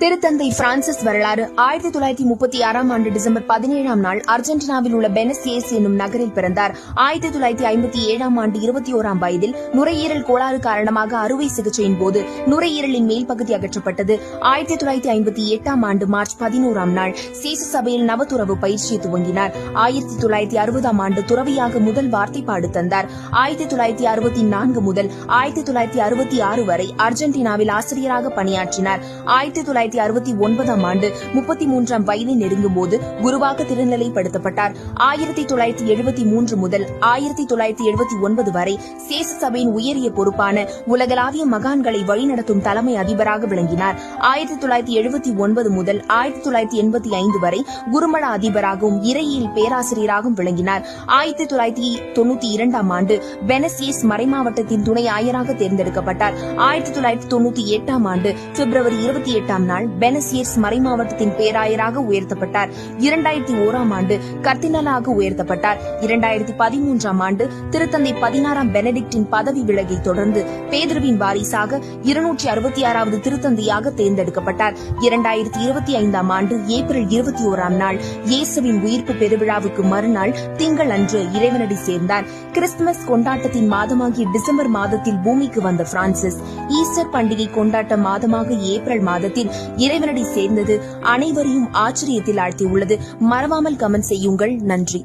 திருத்தந்தை பிரான்சிஸ் வரலாறு ஆயிரத்தி தொள்ளாயிரத்தி முப்பத்தி ஆறாம் ஆண்டு டிசம்பர் பதினேழாம் நாள் அர்ஜென்டினாவில் உள்ள பெனசியஸ் என்னும் நகரில் பிறந்தார். ஆயிரத்தி தொள்ளாயிரத்தி ஐம்பத்தி ஏழாம் ஆண்டு இருபத்தி ஓராம் வயதில் நுரையீரல் கோளாறு காரணமாக அறுவை சிகிச்சையின் போது நுரையீரலின் மேல் பகுதி அகற்றப்பட்டது. ஆயிரத்தி தொள்ளாயிரத்தி ஐம்பத்தி எட்டாம் ஆண்டு மார்ச் பதினோராம் நாள் சேசு சபையில் நவத்துறவு பயிற்சியை துவங்கினார். ஆயிரத்தி தொள்ளாயிரத்தி அறுபதாம் ஆண்டு துறவியாக முதல் வார்த்தை பாடு தந்தார். ஆயிரத்தி தொள்ளாயிரத்தி அறுபத்தி நான்கு முதல் ஆயிரத்தி தொள்ளாயிரத்தி அறுபத்தி ஆறு வரை அர்ஜென்டினாவில் ஆசிரியராக பணியாற்றினார். ஆயிரத்தி தொள்ளாயிரத்தி தொள்ளாயிரத்தி அறுபத்தி ஒன்பதாம் ஆண்டு முப்பத்தி மூன்றாம் வயதை நெருங்கும் போது குருவாக திருநிலைப்படுத்தப்பட்டார். ஆயிரத்தி தொள்ளாயிரத்தி எழுபத்தி மூன்று முதல் ஆயிரத்தி தொள்ளாயிரத்தி எழுபத்தி ஒன்பது வரை சேச சபையின் உயரிய பொறுப்பான உலகளாவிய மகான்களை வழிநடத்தும் தலைமை அதிபராக விளங்கினார். ஆயிரத்தி தொள்ளாயிரத்தி எழுபத்தி ஒன்பது முதல் ஆயிரத்தி தொள்ளாயிரத்தி எண்பத்தி ஐந்து வரை குருமட அதிபராகவும் இறையியல் பேராசிரியராகவும் விளங்கினார். ஆயிரத்தி தொள்ளாயிரத்தி தொண்ணூத்தி இரண்டாம் ஆண்டு பெனசியஸ் மறைமாவட்டத்தின் துணை ஆயராக தேர்ந்தெடுக்கப்பட்டார். ஆயிரத்தி தொள்ளாயிரத்தி தொண்ணூத்தி எட்டாம் ஆண்டு பிப்ரவரி இருபத்தி எட்டாம் நாள் நாள் பெனசியஸ் மறைமாவட்டத்தின் பேராயராக உயர்த்தப்பட்டார். இரண்டாயிரத்தி ஓராம் ஆண்டு கர்தினலாக உயர்த்தப்பட்டார். இரண்டாயிரத்தி பதிமூன்றாம் ஆண்டு திருத்தந்தை பதினாறாம் பெனடிக்டின் பதவி விலகை தொடர்ந்து பேதர்வின் வாரிசாக இருநூற்றி அறுபத்தி ஆறாவது திருத்தந்தையாக தேர்ந்தெடுக்கப்பட்டார். இரண்டாயிரத்தி இருபத்தி ஐந்தாம் ஆண்டு ஏப்ரல் இருபத்தி ஓராம் நாள் இயேசுவின் உயிர்ப்பு பெருவிழாவுக்கு மறுநாள் திங்கள் அன்று இறைவனடி சேர்ந்தார். கிறிஸ்துமஸ் கொண்டாட்டத்தின் மாதமாகிய டிசம்பர் மாதத்தில் பூமிக்கு வந்த பிரான்சிஸ் ஈஸ்டர் பண்டிகை கொண்டாட்ட மாதமாக ஏப்ரல் மாதத்தில் இறைவனடி சேர்ந்தது அனைவரையும் ஆச்சரியத்தில் ஆழ்த்தியுள்ளது. மறவாமல் கமெண்ட் செய்யுங்கள். நன்றி.